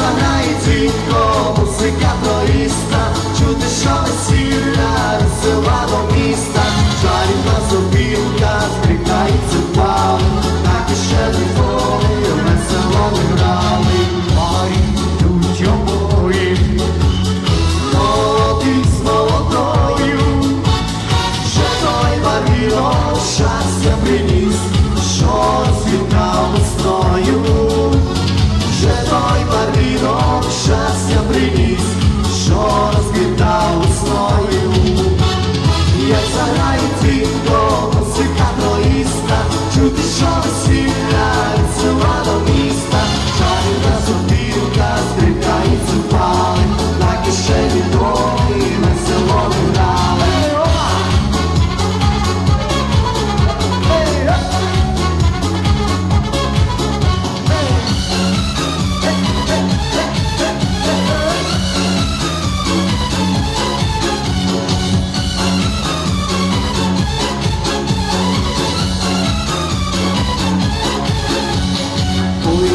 заграє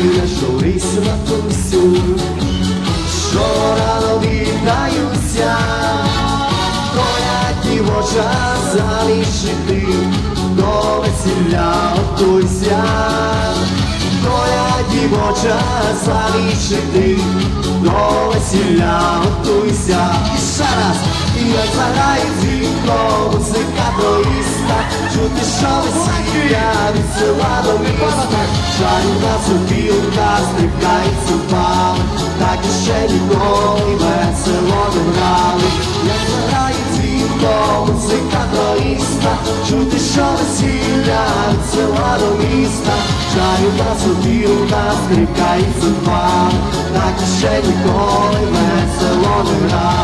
Ой, я журись на тусю, що рано віддаюся, Твоя дівоча залишити, до весілля готуйся, Твоя дівоча залишити, до весілля готуйся. І ще раз, і як заграє дзвінко, музика троїста, чути, що весілля села до міста, Жарівна сопілка, стрибкається впали, так ще ніколи весело не грали. Як заграє дзвінко, музика троїста, чути, що весілля від села до міста, Жарівна сопілка, стрибкається впали, так ще ніколи весело не грали.